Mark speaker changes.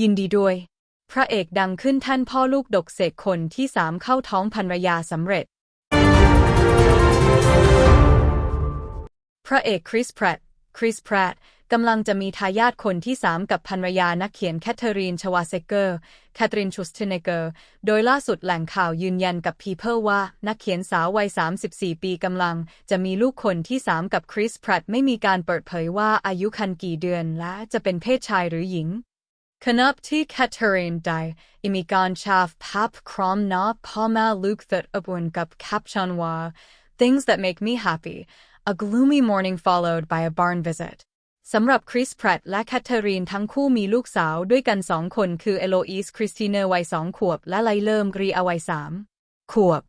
Speaker 1: ยินดีด้วย พระเอกดังขึ้นท่านพ่อลูกดกเสกคนที่สามเข้าท้องภรรยาสำเร็จ พระเอกคริสแพรตคริสแพรตกำลังจะมีทายาทคนที่สามกับภรรยานักเขียนแคทเธอรีนชวาเซเกอร์แคทเธอรีนชูสเทเนเกอร์ โดยล่าสุดแหล่งข่าวยืนยันกับ People ว่า นักเขียนสาววัย 34 ปีกำลัง จะมีลูกคนที่สามกับคริสแพรตไม่มีการเปิดเผยว่าอายุคันกี่เดือนและจะเป็นเพศชายหรือหญิง ขณะที่แคทเธอรีนได้มีการชาฟภาพครอมนาพ่อแม่ลูกติดอบอุ่นกับแคปชั่นว่า things that make me happy a gloomy morning followed by a barn visit สำหรับคริสแพรตและแคทเธอรีนทั้งคู่มีลูกสาวด้วยกันสองคนคือเอโลอีสคริสติเนอร์วัยสองขวบ และไลเลิมกรีอาวัยสามขวบ